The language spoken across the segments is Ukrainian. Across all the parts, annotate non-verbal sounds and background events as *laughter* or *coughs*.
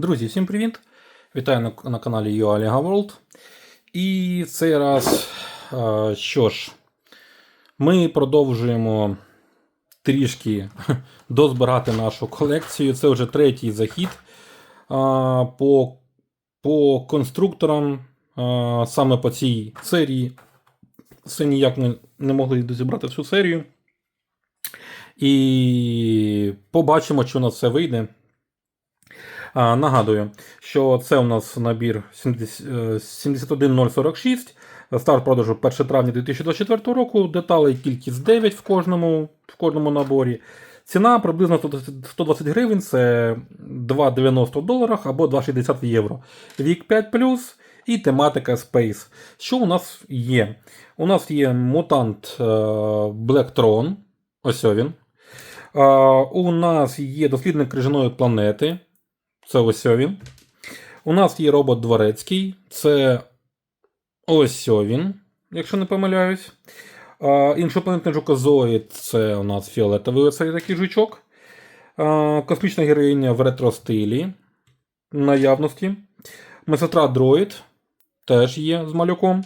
Друзі, всім привіт! Вітаю на, на каналі UALEGA World. І цей раз, е, що ж, ми продовжуємо трішки *laughs* дозбирати нашу колекцію. Це вже третій захід е, по, по конструкторам е, саме по цій серії. Це ніяк ми не могли дозібрати всю серію. І побачимо, що у нас все вийде. А, Нагадую, що це у нас набір 70, е, 71046, старт продажу 1 травня 2024 року, деталей кількість 9 в кожному, в кожному наборі. Ціна приблизно 120 120 гривень, це 2,90 в доларах або 2,60 в євро. Вік 5 і тематика Space. Що у нас є? У нас є мутант е, Blacktron, ось він. У нас є дослідник крижаної планети. Це ось він. У нас є робот дворецький. Це ось він, якщо не помиляюсь. А, Іншопланетний жуказоїд це у нас фіолетовий оцей такий жучок. А, Космічна героїня в ретро-стилі наявності. Медсестра дроїд теж є з малюком.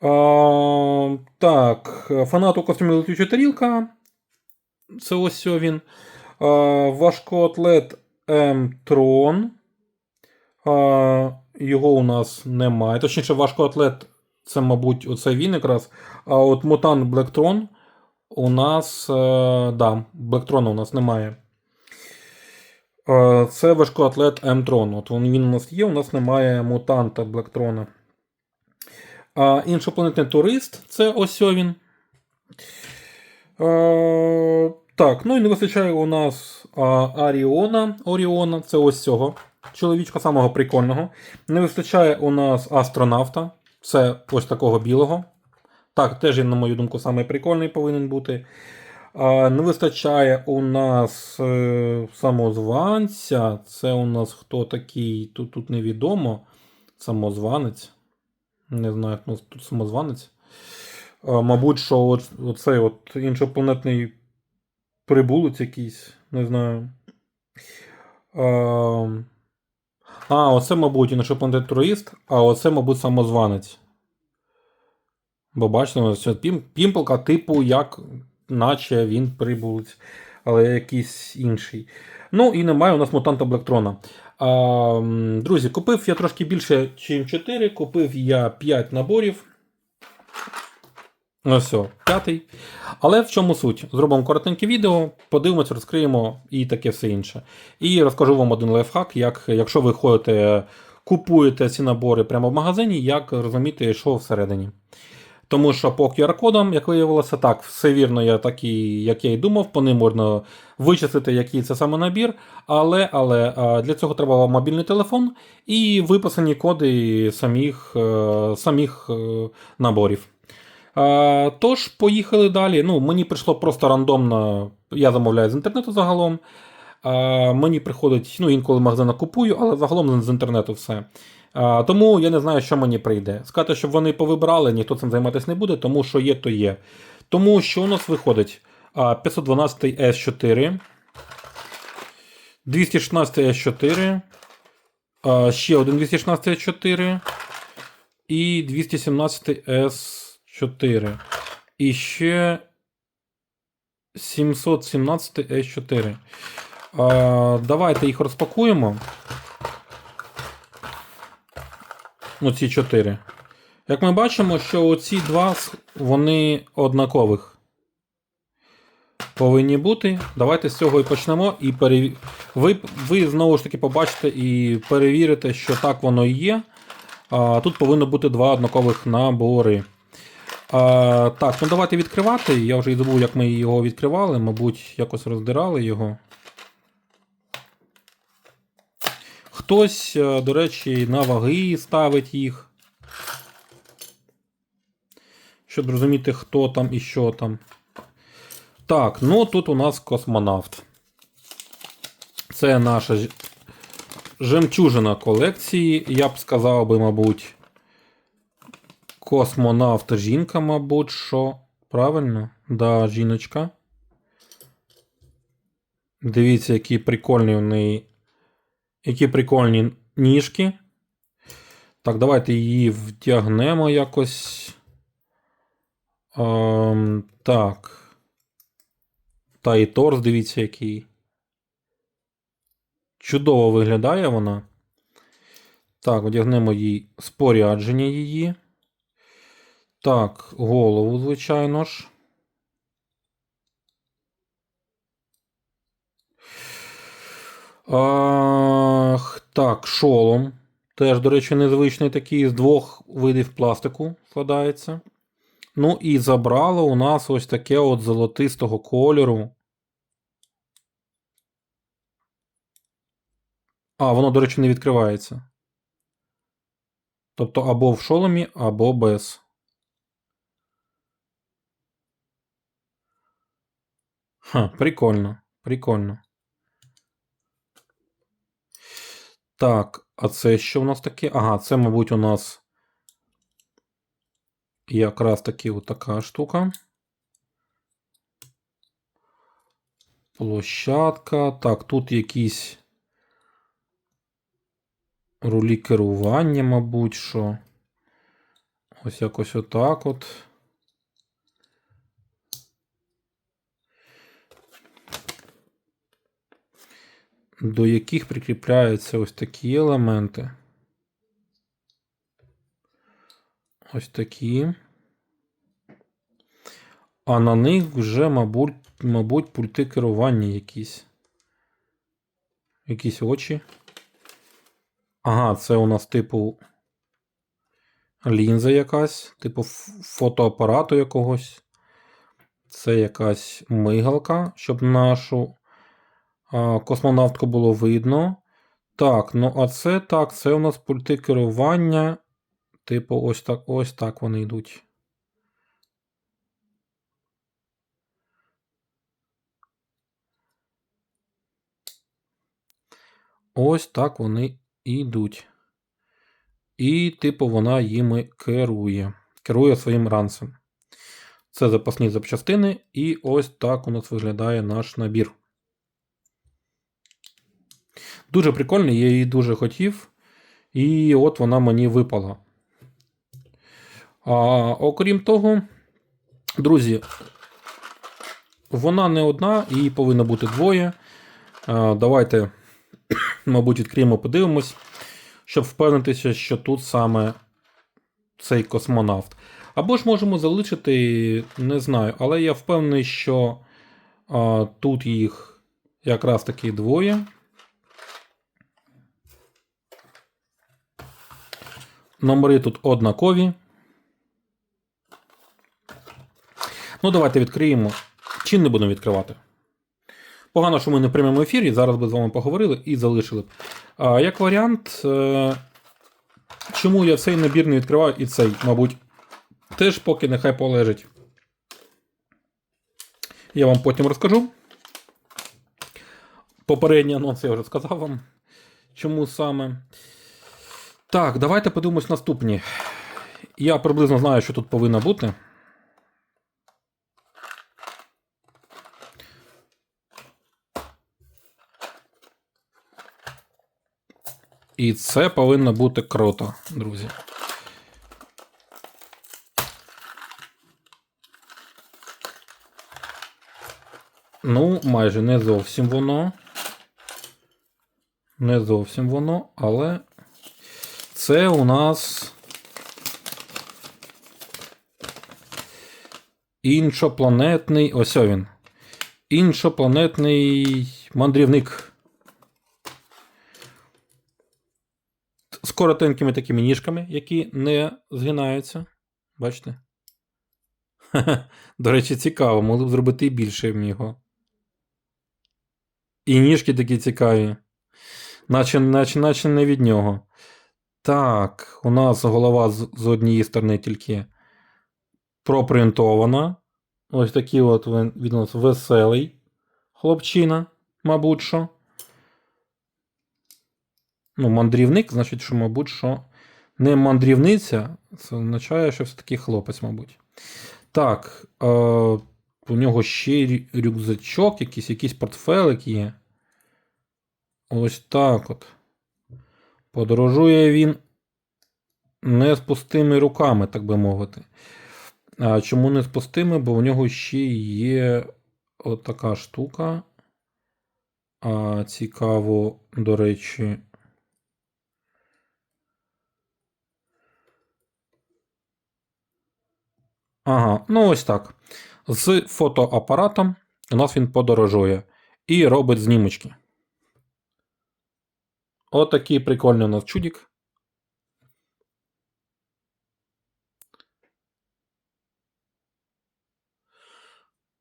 А, Так, фанату костюмі летюча тарілка. Це ось він. А, Важкоатлет М-Трон. А, Його у нас немає. Точніше, важкоатлет це, мабуть, оце він якраз. А от Мутант Блектрон у нас. Е, да, Блектрона у нас немає. Е, це важкоатлет М-Трон. От він, у нас є, у нас немає мутанта Блектрона. А іншопланетний турист це ось він. Так, ну і не вистачає у нас а, Аріона. Оріона, це ось цього чоловічка, самого прикольного. Не вистачає у нас астронавта. Це ось такого білого. Так, теж на мою думку, самий прикольний повинен бути. А, Не вистачає у нас е, самозванця. Це у нас хто такий? Тут тут невідомо. Самозванець. Не знаю, як у нас тут самозванець. А, мабуть, що оцей от іншопланетний прибулець якийсь, не знаю. А, а оце, мабуть, іншопланетний турист, а оце, мабуть, самозванець. Бо бачите, пім, пімпелка, типу, як, наче він прибулець, але якийсь інший. Ну, і немає у нас мутанта Блектрона. А, друзі, купив я трошки більше, ніж 4. Купив я 5 наборів. Ну все, п'ятий. Але в чому суть? Зробимо коротеньке відео, подивимося, розкриємо і таке все інше. І розкажу вам один лайфхак, як, якщо ви ходите, купуєте ці набори прямо в магазині, як розуміти, що всередині. Тому що по QR-кодам, як виявилося, так, все вірно, я так і, як я і думав, по ним можна вичислити, який це саме набір. Але але для цього треба вам мобільний телефон і виписані коди самих, е, самих е, наборів. А, Тож, поїхали далі. Ну, Мені прийшло просто рандомно, я замовляю з інтернету загалом. Мені приходить, ну, інколи магазина купую, але загалом з інтернету все. А, Тому я не знаю, що мені прийде. Сказати, щоб вони повибрали, ніхто цим займатися не буде, тому що є, то є. Тому що у нас виходить 512 S4, 216 S4, ще один 216 S4 і 217 S4. І ще 717 S4. А, Давайте їх розпакуємо. Оці 4. Як ми бачимо, що оці два вони однакових. Повинні бути. Давайте з цього і почнемо. І перев... ви, ви знову ж таки побачите і перевірите, що так воно і є. А, Тут повинно бути два однакових набори. А, Так, ну давайте відкривати. Я вже і забув, як ми його відкривали. Мабуть, якось роздирали його. Хтось, е, до речі, на ваги ставить їх. Щоб розуміти, хто там і що там. Так, ну тут у нас космонавт. Це наша жемчужина колекції. Я б сказав би, мабуть, космонавт жінка, мабуть, що. Правильно? Да, жіночка. Дивіться, який прикольний у неї Які прикольні ніжки. Так, давайте її вдягнемо якось. Ем, так. Та і торс, дивіться, який. Чудово виглядає вона. Так, одягнемо їй спорядження її. Так, голову, звичайно ж. Ах, так, шолом. Теж, до речі, незвичний такий з двох видів пластику складається. Ну і забрало у нас ось таке от золотистого кольору. А, воно, до речі, не відкривається. Тобто або в шоломі, або без. Ха, прикольно, прикольно. Так, а це що в нас таке? Ага, це, мабуть, у нас якраз таки така штука. Площадка. Так, тут якісь рулі керування, мабуть, що. Ось якось отак от. До яких прикріпляються ось такі елементи. Ось такі. А на них вже, мабуть, мабуть, пульти керування якісь. Якісь очі. Ага, це у нас типу лінза якась, типу фотоапарату якогось. Це якась мигалка, щоб нашу космонавтку було видно. Так, ну а це так, це у нас пульти керування. Типу, ось так, ось так вони йдуть. Ось так вони йдуть. І, типу, вона їми керує. Керує своїм ранцем. Це запасні запчастини, і ось так у нас виглядає наш набір. Дуже прикольний, я її дуже хотів. І от вона мені випала. А, окрім того, друзі, вона не одна, її повинно бути двоє. А, давайте, *coughs* мабуть, відкриємо, подивимось, щоб впевнитися, що тут саме цей космонавт. Або ж можемо залишити, не знаю, але я впевнений, що а, тут їх якраз таки двоє. Номери тут однакові. Ну, давайте відкриємо. Чи не будемо відкривати? Погано, що ми не в прямому ефірі. Зараз би з вами поговорили і залишили б. А, як варіант, е- чому я цей набір не відкриваю і цей, мабуть, теж поки нехай полежить. Я вам потім розкажу. Попередній анонс я вже сказав вам. Чому саме. Так, давайте подивимось наступні. Я приблизно знаю, що тут повинно бути. І це повинно бути круто, друзі. Ну, майже не зовсім воно. Не зовсім воно, але це у нас іншопланетний. Ось він. Іншопланетний мандрівник. З коротенькими такими ніжками, які не згинаються. Бачите? *laughs* До речі, цікаво, могли б зробити і більше його. І ніжки такі цікаві. Наче, наче, наче не від нього. Так, у нас голова з, з однієї сторони тільки пропринтована. Ось такий от він, він у нас веселий хлопчина, мабуть що. Ну, мандрівник, значить, що, мабуть, що не мандрівниця, це означає, що все-таки хлопець, мабуть. Так, е, у нього ще рюкзачок, якийсь, якийсь портфелик є. Ось так от. Подорожує він не з пустими руками, так би мовити. А чому не з пустими? Бо в нього ще є отака штука. А, цікаво, до речі. Ага, ну ось так. З фотоапаратом у нас він подорожує і робить знімочки. Отакий прикольний у нас чудик.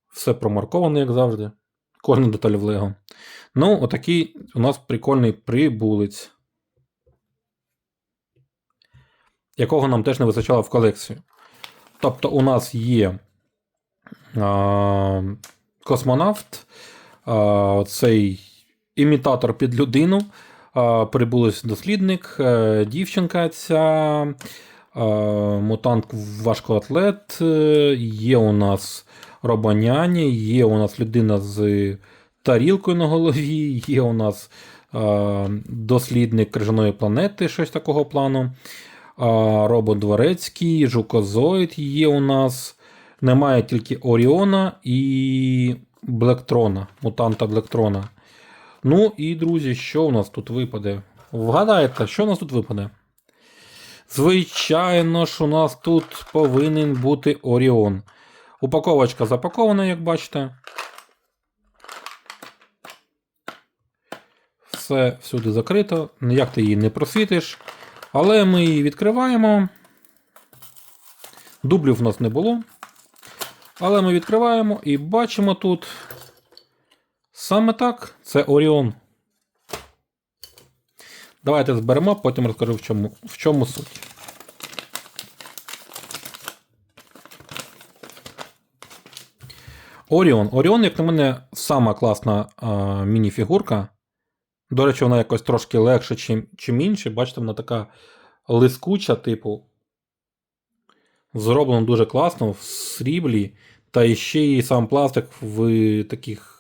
Все промарковано, як завжди. Кожна деталь в Лего. Ну, отакий у нас прикольний прибулець. Якого нам теж не вистачало в колекцію. Тобто, у нас є а, космонавт, а, цей імітатор під людину, а, прибулець дослідник, е, дівчинка ця, мутант важкоатлет, е, є у нас робоняні, є у нас людина з тарілкою на голові, є у нас дослідник крижаної планети, щось такого плану. Робот Дворецький, Жукозоїд є у нас. Немає тільки Оріона і Блектрона, мутанта Блектрона. Ну і, друзі, що у нас тут випаде? Вгадайте, що у нас тут випаде? Звичайно ж, у нас тут повинен бути Оріон. Упаковочка запакована, як бачите. Все всюди закрито, ніяк ти її не просвітиш. Але ми її відкриваємо. Дублів в нас не було. Але ми відкриваємо і бачимо тут. Саме так, це Оріон. Давайте зберемо, потім розкажу, в чому, в чому суть. Оріон. Оріон, як на мене, сама класна міні-фігурка. До речі, вона якось трошки легше, чим, чим інші. Бачите, вона така лискуча, типу. Зроблено дуже класно в сріблі. Та ще й сам пластик в таких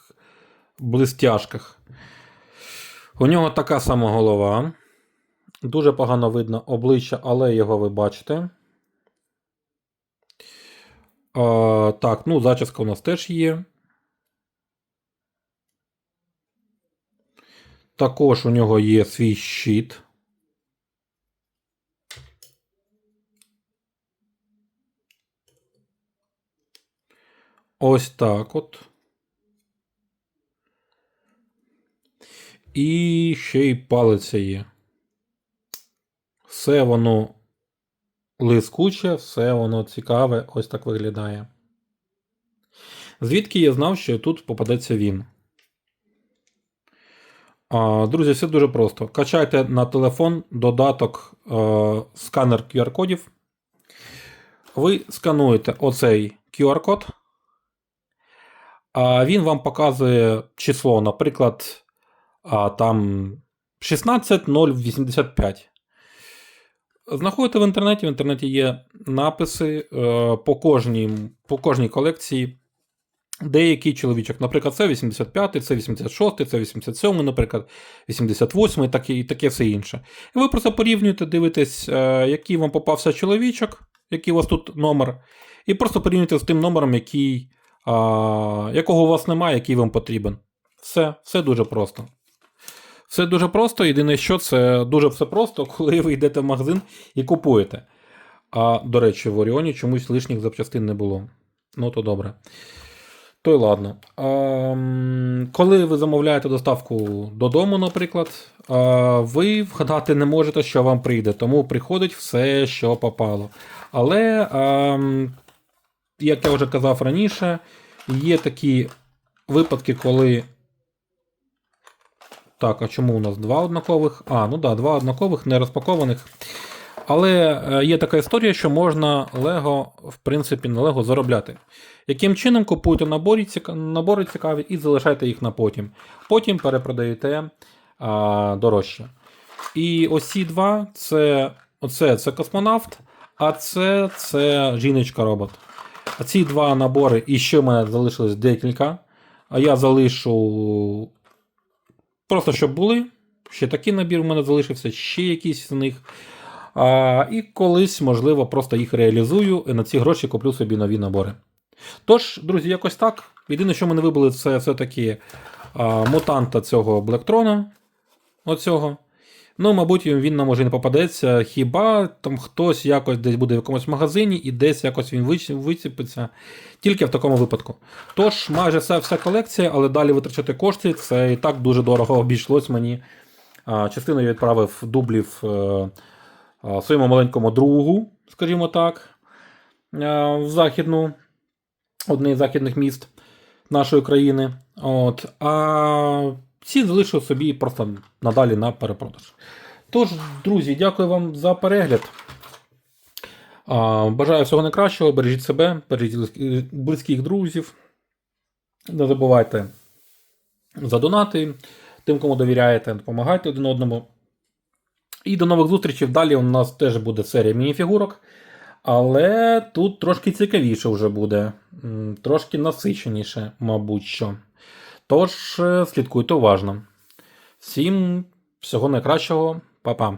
блистяшках. У нього така сама голова. Дуже погано видно обличчя, але його ви бачите. А, так, ну, зачіска у нас теж є. Також у нього є свій щит. Ось так от. І ще й палиця є. Все воно лискуче, все воно цікаве, ось так виглядає. Звідки я знав, що тут попадеться він? Друзі, все дуже просто. Качайте на телефон додаток е, сканер QR-кодів. Ви скануєте оцей QR-код. А він вам показує число, наприклад, а, там 16085. Знаходите в інтернеті. В інтернеті є написи е, по, кожній, по кожній колекції. Деякий чоловічок, наприклад, це 85, це 86, це 87, наприклад, 88 так і таке все інше. І ви просто порівнюєте, дивитесь, е, який вам попався чоловічок, який у вас тут номер, і просто порівнюєте з тим номером, який, якого у вас немає, який вам потрібен. Все, все дуже просто. Все дуже просто. Єдине, що це дуже все просто, *laughs* коли ви йдете в магазин і купуєте. А, до речі, в Оріоні чомусь лишніх запчастин не було. Ну, то добре. То й ладно. А, коли ви замовляєте доставку додому, наприклад, а, ви вгадати не можете, що вам прийде, тому приходить все, що попало. Але, а, як я вже казав раніше, є такі випадки, коли. Так, а чому у нас два однакових? А, ну да, два однакових, не розпакованих. Але е, є така історія, що можна Лего, в принципі, на Лего заробляти. Яким чином купуєте набори, ціка... набори цікаві і залишаєте їх на потім. Потім перепродаєте а, дорожче. І ось ці два це оце це космонавт, а це це жіночка-робот. Ці два набори, і ще в мене залишилось декілька. А я залишу просто щоб були. Ще такий набір у мене залишився, ще якийсь з них. А, і колись, можливо, просто їх реалізую і на ці гроші куплю собі нові набори. Тож, друзі, якось так. Єдине, що ми не вибили, це все-таки мутанта цього Блектрона. Оцього. Ну, мабуть, він нам може не попадеться. Хіба там хтось якось десь буде в якомусь магазині і десь якось він виціпиться. Тільки в такому випадку. Тож, майже вся, вся колекція, але далі витрачати кошти, це і так дуже дорого обійшлось мені. Частину я відправив дублів е, своєму маленькому другу, скажімо так, е, в західну, одне з західних міст нашої країни. От, а ці залишив собі просто надалі на перепродаж. Тож, друзі, дякую вам за перегляд. Бажаю всього найкращого, бережіть себе, бережіть близьких друзів. Не забувайте за донати, тим, кому довіряєте, допомагайте один одному. І до нових зустрічей. Далі у нас теж буде серія мініфігурок. Але тут трошки цікавіше вже буде, трошки насиченіше, мабуть що. Тож, е, слідкуйте уважно. Всім всього найкращого, Па-па.